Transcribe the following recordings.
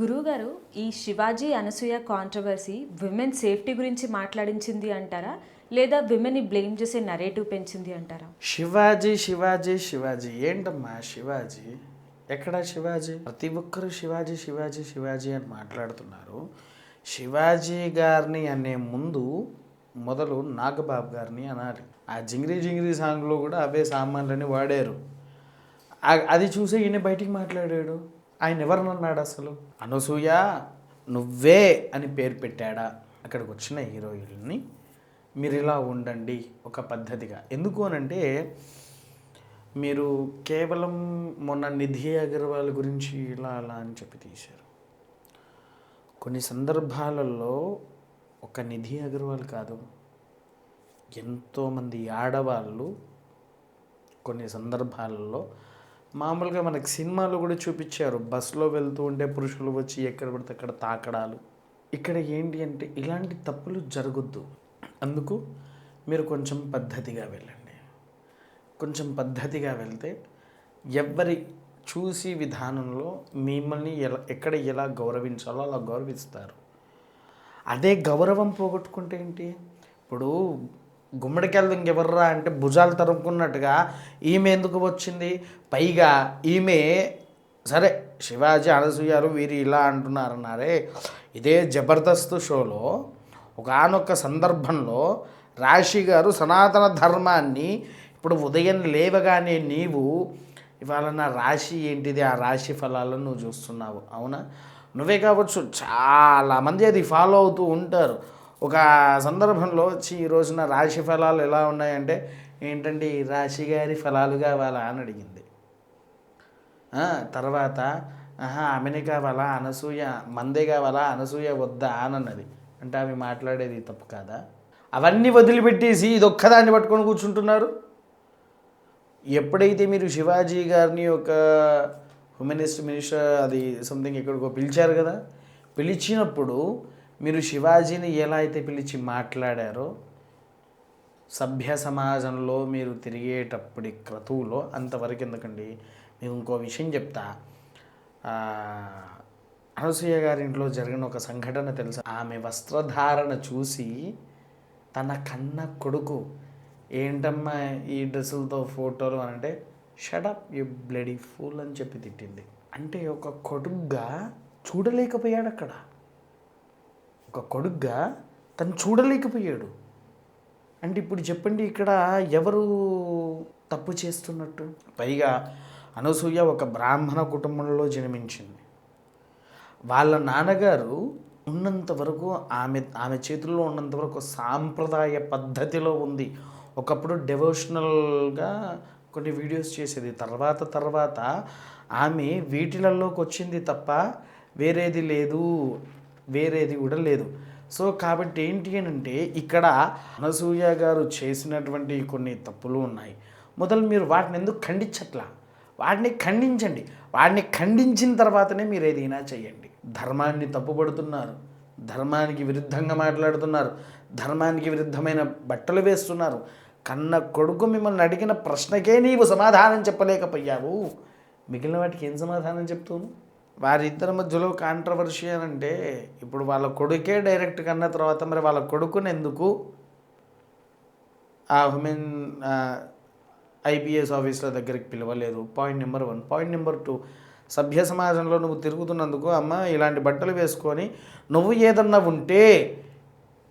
గురువుగారు ఈ Shivaji Anasuya controversy women safety గురించి మాట్లాడించింది అంటారా? లేదా విమెన్ని బ్లేమ్ చేసే నరేటివ్ పెంచింది అంటారా? శివాజీ శివాజీ శివాజీ ఏంటమ్మా శివాజీ? ఎక్కడ శివాజీ? ప్రతి ఒక్కరు శివాజీ శివాజీ శివాజీ అని మాట్లాడుతున్నారు. శివాజీ గారిని అనే ముందు మొదలు నాగబాబు గారిని అనాలి. ఆ జింగిరి జింగిరి సాంగ్లో కూడా అవే సామాన్లని వాడారు. అది చూసి ఈయన బయటికి మాట్లాడాడు. ఆయన ఎవరినన్నాడు అసలు? అనసూయ నువ్వే అని పేరు పెట్టాడా? అక్కడికి వచ్చిన హీరోయిన్ని మీరు ఇలా ఉండండి ఒక పద్ధతిగా. ఎందుకు అనంటే మీరు కేవలం మొన్న నిధి అగర్వాల్ గురించి ఇలా అలా అని చెప్పి తీశారు. కొన్ని సందర్భాలలో ఒక నిధి అగర్వాల్ కాదు ఎంతోమంది ఆడవాళ్ళు కొన్ని సందర్భాలలో మామూలుగా మనకి సినిమాలో కూడా చూపించారు. బస్సులో వెళ్తూ ఉంటే పురుషులు వచ్చి ఎక్కడ పడితే అక్కడ తాకడాలు. ఇక్కడ ఏంటి అంటే ఇలాంటి తప్పులు జరగొద్దు. అందుకు మీరు కొంచెం పద్ధతిగా వెళ్ళండి. కొంచెం పద్ధతిగా వెళ్తే ఎవరి చూసి విధానంలో మిమ్మల్ని ఎలా ఎక్కడ ఎలా గౌరవించాలో అలా గౌరవిస్తారు. అదే గౌరవం పోగొట్టుకుంటే ఏంటి? ఇప్పుడు గుమ్మడికాయలు ఇంకెవర్రా అంటే భుజాలు తరుముకున్నట్టుగా ఈమె ఎందుకు వచ్చింది? పైగా ఈమె సరే శివాజీ అనసూయారు వీరు ఇలా అంటున్నారన్నారే. ఇదే జబర్దస్త్ షోలో ఒకనొక సందర్భంలో రాశి గారు సనాతన ధర్మాన్ని ఇప్పుడు ఉదయం లేవగానే నీవు ఇవాళ నా రాశి ఏంటిది? ఆ రాశి ఫలాలను నువ్వు చూస్తున్నావు. అవునా? నువ్వే కావచ్చు. చాలామంది అది ఫాలో అవుతూ ఉంటారు. ఒక సందర్భంలో వచ్చి ఈ రోజున రాశి ఫలాలు ఎలా ఉన్నాయంటే ఏంటంటే ఈ రాశి గారి ఫలాలు కావాలా అని అడిగింది. తర్వాత ఆహా ఆమెనే కావాలా అనసూయ మందే కావాలా అనసూయ వద్దా అని అన్నది అంటే ఆమె మాట్లాడేది తప్పు కాదా? అవన్నీ వదిలిపెట్టేసి ఇది ఒక్కదాన్ని పట్టుకొని కూర్చుంటున్నారు. ఎప్పుడైతే మీరు శివాజీ గారిని ఒక హ్యూమనిస్ట్ మినిస్టర్ అది సంథింగ్ ఎక్కడికో పిలిచారు కదా పిలిచినప్పుడు మీరు శివాజీని ఎలా అయితే పిలిచి మాట్లాడారో సభ్య సమాజంలో మీరు తిరిగేటప్పటి క్రతువులో అంతవరకు ఎందుకండి? మీకు ఇంకో విషయం చెప్తా. అనసూయ గారి ఇంట్లో జరిగిన ఒక సంఘటన తెలుసు? ఆమె వస్త్రధారణ చూసి తన కన్న కొడుకు ఏంటమ్మా ఈ డ్రెస్సులతో ఫోటోలు? అని అంటే షడప్ యు బ్లడీ ఫూల్ అని చెప్పి తిట్టింది. అంటే ఒక కొడుగ్గా చూడలేకపోయాడు అక్కడ ఒక కొడుగ్గా తను చూడలేకపోయాడు. అంటే ఇప్పుడు చెప్పండి ఇక్కడ ఎవరు తప్పు చేస్తున్నట్టు? పైగా అనసూయ ఒక బ్రాహ్మణ కుటుంబంలో జన్మించింది. వాళ్ళ నాన్నగారు ఉన్నంత వరకు ఆమె ఆమె చేతుల్లో ఉన్నంత వరకు సాంప్రదాయ పద్ధతిలో ఉంది. ఒకప్పుడు డెవోషనల్గా కొన్ని వీడియోస్ చేసేది. తర్వాత తర్వాత ఆమె వీటిలలోకి వచ్చింది తప్ప వేరేది లేదు. వేరేది కూడా లేదు. సో కాబట్టి ఏంటి అని అంటే ఇక్కడ అనసూయ గారు చేసినటువంటి కొన్ని తప్పులు ఉన్నాయి. మొదలు మీరు వాటిని ఎందుకు ఖండించట్లా? వాటిని ఖండించండి. వాటిని ఖండించిన తర్వాతనే మీరు ఏదైనా చేయండి. ధర్మాన్ని తప్పుపడుతున్నారు. ధర్మానికి విరుద్ధంగా మాట్లాడుతున్నారు. ధర్మానికి విరుద్ధమైన బట్టలు వేస్తున్నారు. కన్న కొడుకు మిమ్మల్ని అడిగిన ప్రశ్నకే నీవు సమాధానం చెప్పలేకపోయావు. మిగిలిన వాటికి ఏం సమాధానం చెప్తాను వారిద్దరి మధ్యలో కాంట్రవర్షి అని అంటే ఇప్పుడు వాళ్ళ కొడుకే డైరెక్ట్ కన్న తర్వాత మరి వాళ్ళ కొడుకుని ఎందుకు ఆ ఉమెన్ ఐపీఎస్ ఆఫీసర్ దగ్గరికి పిలవలేదు? Point number one point number two సభ్య సమాజంలో నువ్వు తిరుగుతున్నందుకు అమ్మ ఇలాంటి బట్టలు వేసుకొని నువ్వు ఏదన్నా ఉంటే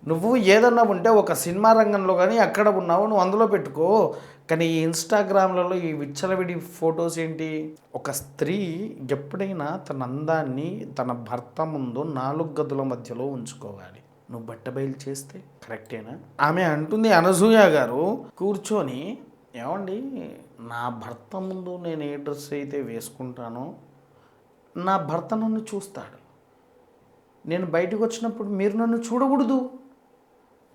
నువ్వు ఏదన్నా ఉంటే ఒక సినిమా రంగంలో కానీ అక్కడ ఉన్నావు నువ్వు అందులో పెట్టుకో. కానీ ఈ ఇన్స్టాగ్రామ్లలో ఈ విచ్చలవిడి ఫొటోస్ ఏంటి? ఒక స్త్రీ ఎప్పుడైనా తన అందాన్ని తన భర్త ముందు నాలుగు గదుల మధ్యలో ఉంచుకోవాలి. నువ్వు బట్ట బయలు చేస్తే కరెక్టేనా? ఆమె అంటుంది అనసూయ గారు కూర్చొని ఏమండి నా భర్త ముందు నేను ఏ డ్రెస్ అయితే వేసుకుంటానో నా భర్త నన్ను చూస్తాడు. నేను బయటకు వచ్చినప్పుడు మీరు నన్ను చూడకూడదు.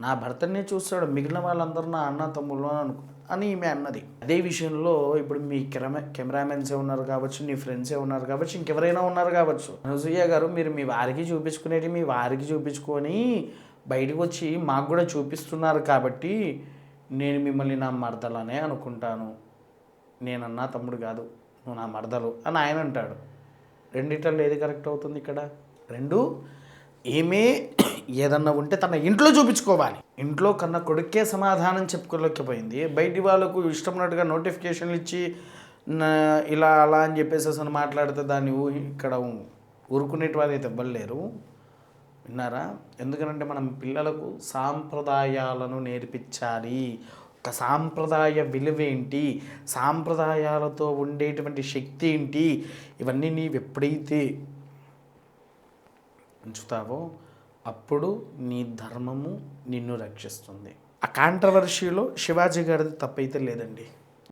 నా భర్తనే చూస్తాడు మిగిలిన వాళ్ళందరూ నా అన్న తమ్ముళ్ళు అని అనుకు అని ఈమె అన్నది. అదే విషయంలో ఇప్పుడు మీ కెమెరా కెమెరామెన్సే ఉన్నారు కావచ్చు నీ ఫ్రెండ్సే ఉన్నారు కావచ్చు ఇంకెవరైనా ఉన్నారు కావచ్చు. అనసూయ గారు మీరు మీ వారికి చూపించుకునేది మీ వారికి చూపించుకొని బయటకు వచ్చి మాకు కూడా చూపిస్తున్నారు కాబట్టి నేను మిమ్మల్ని నా మరదలనే అనుకుంటాను. నేనన్నా తమ్ముడు కాదు నువ్వు నా మరదలు అని ఆయన అంటాడు. రెండిట్లలో ఏది కరెక్ట్ అవుతుంది ఇక్కడ? రెండు ఏమే ఏదన్నా ఉంటే తన ఇంట్లో చూపించుకోవాలి. ఇంట్లో కన్నా కొడుకే సమాధానం చెప్పుకోలేకపోయింది. బయటి వాళ్ళకు ఇష్టం ఉన్నట్టుగా నోటిఫికేషన్లు ఇచ్చి ఇలా అలా అని చెప్పేసి అసలు మాట్లాడితే దాన్ని ఊహి ఇక్కడ ఊరుకునేటి వారు అయితే ఇవ్వలేరు విన్నారా? ఎందుకంటే మనం పిల్లలకు సాంప్రదాయాలను నేర్పించాలి. ఒక సాంప్రదాయ విలువ ఏంటి? సాంప్రదాయాలతో ఉండేటువంటి శక్తి ఏంటి? ఇవన్నీ నీవు ఎప్పుడైతే ఉంచుతావో అప్పుడు నీ ధర్మము నిన్ను రక్షిస్తుంది. ఆ కాంట్రవర్షీలో శివాజీ గారిది తప్పైతే లేదండి.